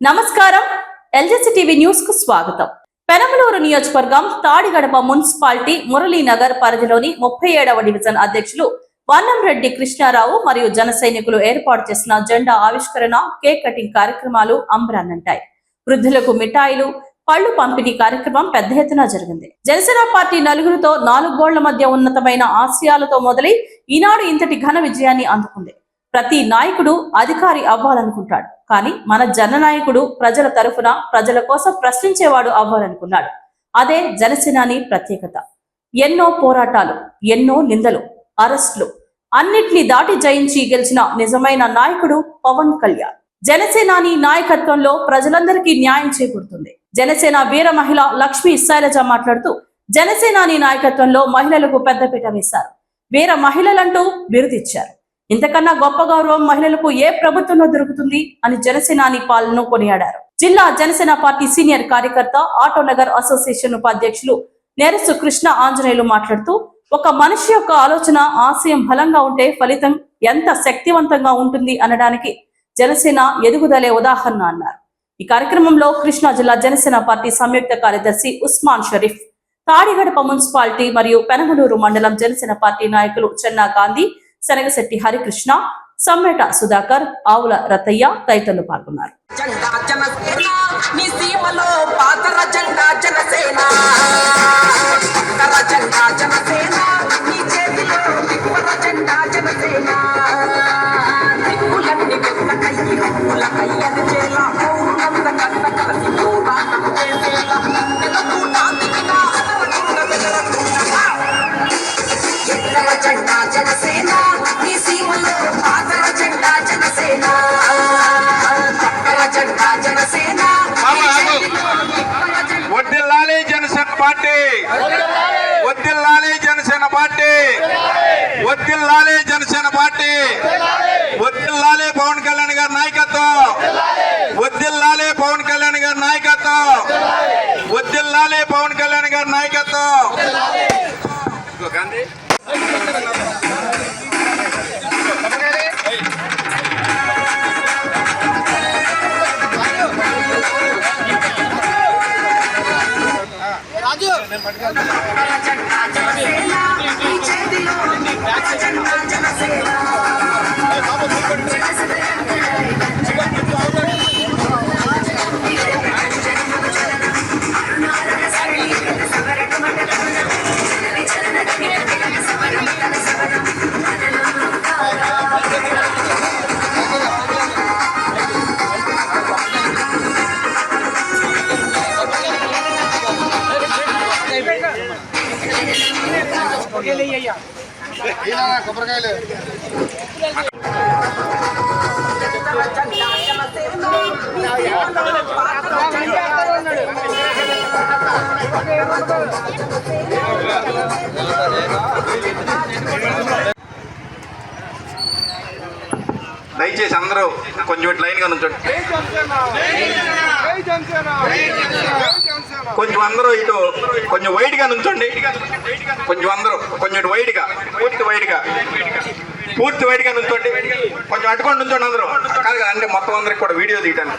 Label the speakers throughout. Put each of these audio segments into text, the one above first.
Speaker 1: నమస్కారం. ఎల్జెసి టీవీ న్యూస్కు స్వాగతం. పెనమలూరు నియోజకవర్గం తాడిగడప మున్సిపాలిటీ మురళీనగర్ పరిధిలోని ముప్పై ఏడవ డివిజన్ అధ్యక్షులు వన్నంరెడ్డి కృష్ణారావు మరియు జన సైనికులు ఏర్పాటు చేసిన జెండా ఆవిష్కరణ కేక్ కటింగ్ కార్యక్రమాలు అంబరాన్నంటాయి. వృద్ధులకు మిఠాయిలు పళ్ళు పంపిణీ కార్యక్రమం పెద్ద ఎత్తున జరిగింది. జనసేన పార్టీ నలుగురితో నాలుగు గోళ్ళ మధ్య ఉన్నతమైన ఆశయాలతో మొదలై ఈనాడు ఇంతటి ఘన విజయాన్ని అందుకుంది. ప్రతి నాయకుడు అధికారి అవ్వాలనుకుంటాడు. కానీ మన జననాయకుడు ప్రజల తరఫున ప్రజల కోసం ప్రశ్నించేవాడు అవ్వాలనుకున్నాడు. అదే జనసేనాని ప్రత్యేకత. ఎన్నో పోరాటాలు ఎన్నో నిందలు అరెస్టులు అన్నిటినీ దాటి జయించి గెలిచిన నిజమైన నాయకుడు పవన్ కళ్యాణ్. జనసేనాని నాయకత్వంలో ప్రజలందరికీ న్యాయం చేకూరుతుంది. జనసేన వీర మహిళ లక్ష్మి శైలజ మాట్లాడుతూ జనసేనాని నాయకత్వంలో మహిళలకు పెద్దపీట వేశారు. వీర మహిళలంటూ బిరుదిచ్చారు. ఇంతకన్నా గొప్ప గౌరవం మహిళలకు ఏ ప్రభుత్వంలో దొరుకుతుంది అని జనసేనాని పాలన కొనియాడారు. జిల్లా జనసేన పార్టీ సీనియర్ కార్యకర్త ఆటోనగర్ అసోసియేషన్ ఉపాధ్యక్షులు నెరసు కృష్ణ ఆంజనేయులు మాట్లాడుతూ ఒక మనిషి యొక్క ఆలోచన ఆశయం బలంగా ఉంటే ఫలితం ఎంత శక్తివంతంగా ఉంటుంది అనడానికి జనసేన ఎదుగుదలే ఉదాహరణ అన్నారు. ఈ కార్యక్రమంలో కృష్ణా జిల్లా జనసేన పార్టీ సంయుక్త కార్యదర్శి ఉస్మాన్ షరీఫ్ తాడిగడప మున్సిపాలిటీ మరియు పెనమలూరు మండలం జనసేన పార్టీ నాయకులు చెన్నా గాంధీ శనగశెట్టి హరికృష్ణ సమ్మేట సుధాకర్ ఆవుల రతయ్య తదితరులు పాల్గొన్నారు.
Speaker 2: జనసేన
Speaker 3: వడ్డిల్లాలి జనసేన పార్టీ. వడ్డిల్లాలి జనసేన పార్టీ. వడ్డిల్లాలి జనసేన పార్టీ. వడ్డిల్లాలి పవన్ కళ్యాణ్ గారి నాయకత్వం. వడ్డిల్లాలి పవన్ కళ్యాణ్ గారి నాయకత్వం. వడ్డిల్లాలి పవన్ కళ్యాణ్ గారి నాయకత్వం. దయచేసి అందరూ కొంచెం ఇటు లైన్గా నుంచోండి కొంచెం అందరూ ఇటు కొంచెం వైడ్గా నుంచోండి కొంచెం అందరూ కొంచెం ఇటు వైడ్గా పూర్తి వైడ్గా పూర్తి వైడ్గా నుంచోండి కొంచెం అటుకొని నుంచోండి అందరూ. కాదు కదా అంటే మొత్తం అందరికి కూడా వీడియో తీయటానికి.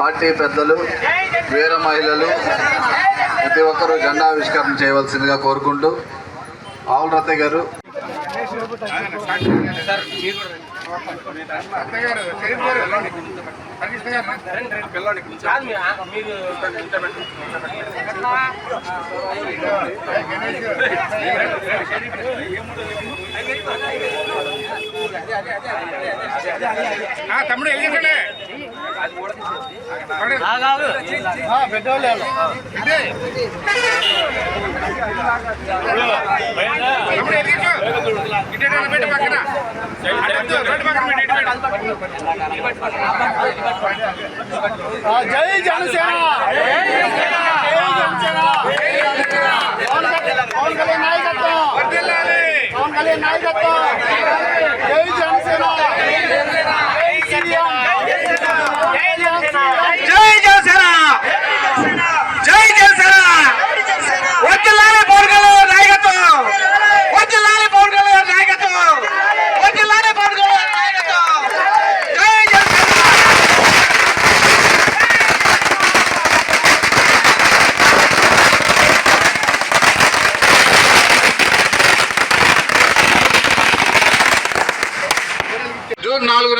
Speaker 4: పార్టీ పెద్దలు వీర మహిళలు ప్రతి ఒక్కరూ జెండావిష్కరణ చేయవలసిందిగా కోరుకుంటూ ఆవుల గారు.
Speaker 3: తమ్ముడు వెళ్ళకండి
Speaker 4: పెద్దవాళ్ళు
Speaker 5: తమ్ముడు వెళ్ళి ఇటే పెట్టి పక్కన జై జనసేన!
Speaker 3: పవన్ కళ్యాణ్ నాయకత్వం పవన్ కళ్యాణ్ నాయకత్వం జై జనసేన!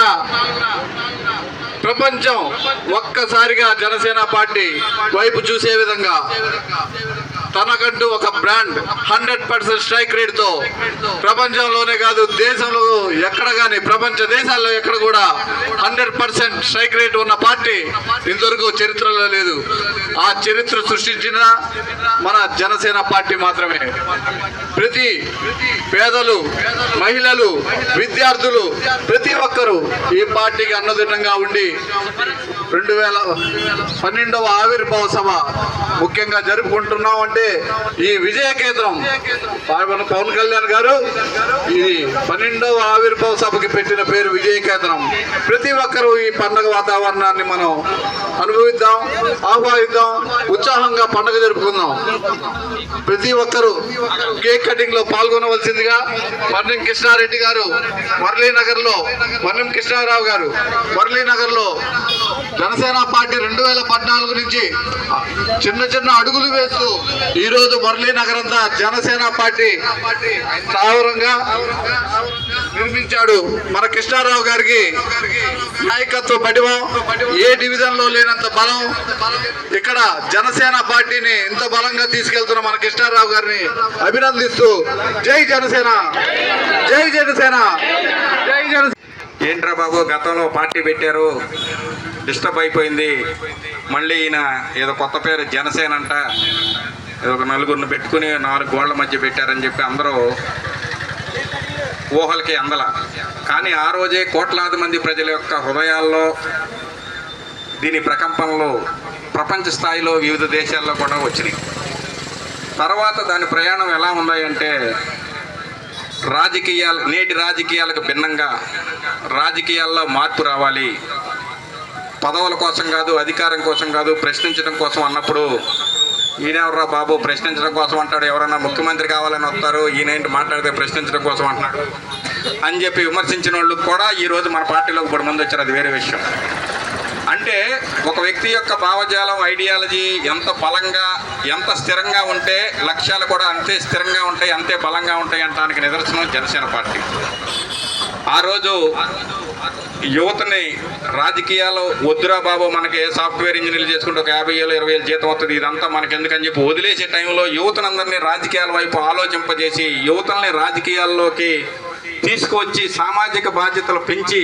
Speaker 4: జూన్ ప్రపంచం ఒక్కసారిగా జనసేన పార్టీ వైపు చూసే విధంగా. తనకంటూ ఒక బ్రాండ్ హండ్రెడ్ పర్సెంట్ స్ట్రైక్ రేట్తో ప్రపంచంలోనే కాదు దేశంలో ఎక్కడ కానీ ప్రపంచ దేశాల్లో ఎక్కడ కూడా హండ్రెడ్ పర్సెంట్ స్ట్రైక్ రేట్ ఉన్న పార్టీ ఇంతవరకు చరిత్రలో లేదు. ఆ చరిత్ర సృష్టించిన మన జనసేన పార్టీ మాత్రమే. ప్రతి పేదలు మహిళలు విద్యార్థులు ప్రతి ఒక్కరూ ఈ పార్టీకి అన్నదిన్నంగా ఉండి రెండు వేల పన్నెండవ ఆవిర్భావ సభ ముఖ్యంగా జరుపుకుంటున్నాం అంటే ఈ విజయ కేంద్రం. పవన్ కళ్యాణ్ గారు ఇది పన్నెండవ ఆవిర్భావ సభకి పెట్టిన పేరు విజయ కేంద్రం. ప్రతి ఒక్కరూ ఈ పండగ వాతావరణాన్ని మనం అనుభవిద్దాం ఆహ్వానిద్దాం ఉత్సాహంగా పండగ జరుపుకుందాం. ప్రతి ఒక్కరూ కేక్ కటింగ్లో పాల్గొనవలసిందిగా వర్ణం కృష్ణారెడ్డి గారు మురళీనగర్లో వర్ణం కృష్ణారావు గారు మురళీనగర్లో జనసేన పార్టీ రెండు వేల పద్నాలుగు నుంచి చిన్న చిన్న అడుగులు వేస్తూ ఈ రోజు మురళీ నగరంతా జనసేన పార్టీ స్థావరంగా నిర్మించాడు. మన కృష్ణారావు గారికి నాయకత్వ పటిమం ఏ డివిజన్లో లేనంత బలం. ఇక్కడ జనసేన పార్టీని ఇంత బలంగా తీసుకెళ్తున్న మన కృష్ణారావు గారిని అభినందిస్తూ జై జనసేన జై జనసేన జై జనసేన.
Speaker 3: ఏంట్రా బాబు గతంలో పార్టీ పెట్టారు. డిస్టర్బ్ అయిపోయింది. మళ్ళీ ఈయన ఏదో కొత్త పేరు జనసేన అంట. ఏదో ఒక నలుగురిని పెట్టుకుని నాలుగు గోళ్ళ మధ్య పెట్టారని చెప్పి అందరూ ఊహలకి అందల. కానీ ఆ రోజే కోట్లాది మంది ప్రజల యొక్క హృదయాల్లో దీని ప్రకంపనలు ప్రపంచ స్థాయిలో వివిధ దేశాల్లో కూడా వచ్చినాయి. తర్వాత దాని ప్రయాణం ఎలా ఉన్నాయంటే రాజకీయాలు నేటి రాజకీయాలకు భిన్నంగా రాజకీయాల్లో మార్పు రావాలి. పదవుల కోసం కాదు అధికారం కోసం కాదు ప్రశ్నించడం కోసం అన్నప్పుడు ఈయనెవర్రా బాబు? ప్రశ్నించడం కోసం అంటాడు. ఎవరన్నా ముఖ్యమంత్రి కావాలని వస్తారు ఈయనేంటి మాట్లాడితే ప్రశ్నించడం కోసం అంటున్నాడు అని చెప్పి విమర్శించిన వాళ్ళు కూడా ఈరోజు మన పార్టీలోకి ఇప్పుడు మంది వచ్చారు. అది వేరే విషయం. అంటే ఒక వ్యక్తి యొక్క భావజాలం ఐడియాలజీ ఎంత బలంగా ఎంత స్థిరంగా ఉంటే లక్ష్యాలు కూడా అంతే స్థిరంగా ఉంటాయి అంతే బలంగా ఉంటాయి అంటానికి నిదర్శనం జనసేన పార్టీ. ఆ రోజు యువతని రాజకీయాలు వద్దురా బాబు మనకి సాఫ్ట్వేర్ ఇంజనీర్లు చేసుకుంటే ఒక యాభై ఏళ్ళు ఇరవై వేలు జీతం వస్తుంది ఇదంతా మనకి ఎందుకని చెప్పి వదిలేసే టైంలో యువతనందరినీ రాజకీయాల వైపు ఆలోచింపజేసి యువతల్ని రాజకీయాల్లోకి తీసుకువచ్చి సామాజిక బాధ్యతలు పెంచి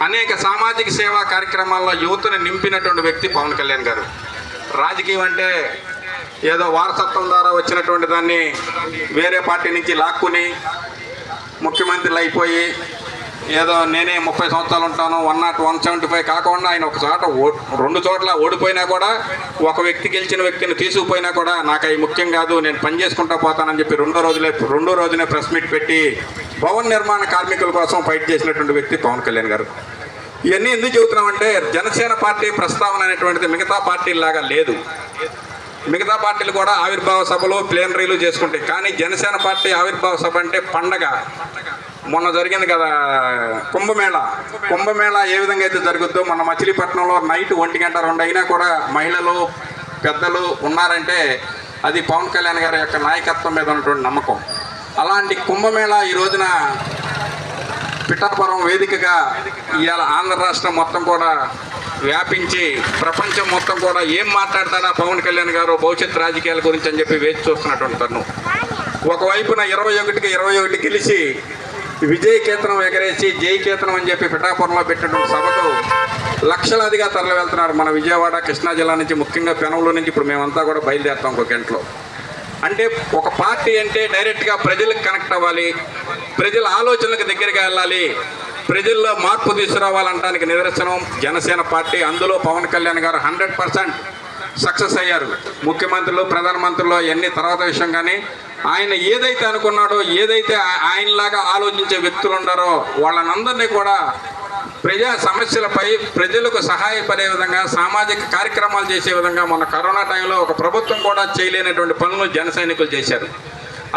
Speaker 3: అనేక సామాజిక సేవా కార్యక్రమాల్లో యువతను నింపినటువంటి వ్యక్తి పవన్ కళ్యాణ్ గారు. రాజకీయం అంటే ఏదో వారసత్వం ద్వారా వచ్చినటువంటి దాన్ని వేరే పార్టీ నుంచి లాక్కుని ముఖ్యమంత్రులు అయిపోయి ఏదో నేనే ముప్పై సంవత్సరాలు ఉంటాను one not one seventy five కాకుండా ఆయన ఒక చోట ఓ- రెండు చోట్ల ఓడిపోయినా కూడా ఒక వ్యక్తి గెలిచిన వ్యక్తిని తీసుకుపోయినా కూడా నాకు అవి ముఖ్యం కాదు నేను పని చేసుకుంటా పోతానని చెప్పి రెండో రోజులే రెండో రోజునే ప్రెస్ మీట్ పెట్టి భవన నిర్మాణ కార్మికుల కోసం ఫైట్ చేసినటువంటి వ్యక్తి పవన్ కళ్యాణ్ గారు. ఇవన్నీ ఎందుకు చెబుతున్నామంటే జనసేన పార్టీ ప్రస్తావన అనేటువంటిది మిగతా పార్టీలాగా లేదు. మిగతా పార్టీలు కూడా ఆవిర్భావ సభలు ప్లేనరీలు చేసుకుంటాయి. కానీ జనసేన పార్టీ ఆవిర్భావ సభ అంటే పండగ. మొన్న జరిగింది కదా కుంభమేళ. కుంభమేళ ఏ విధంగా అయితే జరుగుద్దో మన మచిలీపట్నంలో నైట్ ఒంటి గంట రెండు అయినా కూడా మహిళలు పెద్దలు ఉన్నారంటే అది పవన్ కళ్యాణ్ గారి యొక్క నాయకత్వం మీద ఉన్నటువంటి నమ్మకం. అలాంటి కుంభమేళ ఈ రోజున పిఠాపురం వేదికగా ఇవాళ ఆంధ్ర రాష్ట్రం మొత్తం కూడా వ్యాపించి ప్రపంచం మొత్తం కూడా ఏం మాట్లాడతారా పవన్ కళ్యాణ్ గారు భవిష్యత్ రాజకీయాల గురించి అని చెప్పి వేచి చూస్తున్నటువంటి తను ఒకవైపున ఇరవై ఒకటికి ఇరవై ఒకటి గెలిచి విజయ కేతనం ఎగరేసి జై కేతనం అని చెప్పి పిఠాపురంలో పెట్టినటువంటి సభకు లక్షలాదిగా తరలి వెళ్తున్నారు మన విజయవాడ కృష్ణా జిల్లా నుంచి ముఖ్యంగా పెనంలో నుంచి ఇప్పుడు మేమంతా కూడా బయలుదేరుతాం ఒక గంటలో. అంటే ఒక పార్టీ అంటే డైరెక్ట్గా ప్రజలకు కనెక్ట్ అవ్వాలి ప్రజల ఆలోచనలకు దగ్గరగా వెళ్ళాలి ప్రజల్లో మార్పు తీసుకురావాలంటానికి నిదర్శనం జనసేన పార్టీ. అందులో పవన్ కళ్యాణ్ గారు హండ్రెడ్ పర్సెంట్ సక్సెస్ అయ్యారు. ముఖ్యమంత్రులు ప్రధానమంత్రులు అన్ని తర్వాత విషయం కానీ ఆయన ఏదైతే అనుకున్నాడో ఏదైతే ఆయనలాగా ఆలోచించే వ్యక్తులు ఉన్నారో వాళ్ళనందరినీ కూడా ప్రజా సమస్యలపై ప్రజలకు సహాయపడే విధంగా సామాజిక కార్యక్రమాలు చేసే విధంగా మొన్న కరోనా టైంలో ఒక ప్రభుత్వం కూడా చేయలేనటువంటి పనులు జన చేశారు.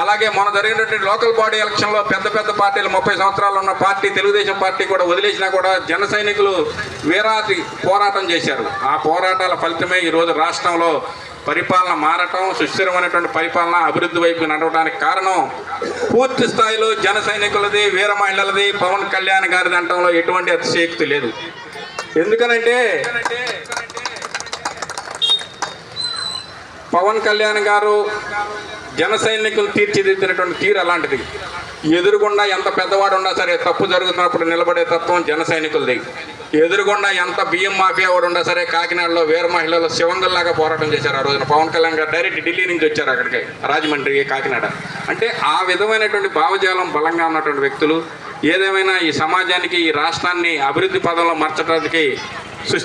Speaker 3: అలాగే మొన్న జరిగినటువంటి లోకల్ బాడీ ఎలక్షన్లో పెద్ద పెద్ద పార్టీలు ముప్పై సంవత్సరాలు ఉన్న పార్టీ తెలుగుదేశం పార్టీ కూడా వదిలేసినా కూడా జన సైనికులు వీరాది పోరాటం చేశారు. ఆ పోరాటాల ఫలితమే ఈరోజు రాష్ట్రంలో పరిపాలన మారటం సుస్థిరమైనటువంటి పరిపాలన అభివృద్ధి వైపు నడవడానికి కారణం. పూర్తి స్థాయిలో జన సైనికులది వీర మహిళలది పవన్ కళ్యాణ్ గారిది అంటంలో ఎటువంటి అతిశయక్తి లేదు. ఎందుకనంటే పవన్ కళ్యాణ్ గారు జన సైనికులు తీర్చిదిద్దినటువంటి తీరు అలాంటిది. ఎదురుగుండా ఎంత పెద్దవాడు ఉన్నా సరే తప్పు జరుగుతున్నప్పుడు నిలబడే తత్వం జన సైనికులది. ఎదురుగుండా ఎంత బియ్యం మాఫియా వాడు ఉన్నా సరే కాకినాడలో వీర మహిళలు శివంగల్లాగా పోరాటం చేశారు ఆ రోజున. పవన్ కళ్యాణ్ గారు డైరెక్ట్ ఢిల్లీ నుంచి వచ్చారు అక్కడికి రాజమండ్రి కాకినాడ. అంటే ఆ విధమైనటువంటి భావజాలం బలంగా ఉన్నటువంటి వ్యక్తులు ఏదేమైనా ఈ సమాజానికి ఈ రాష్ట్రాన్ని అభివృద్ధి పదంలో మార్చడానికి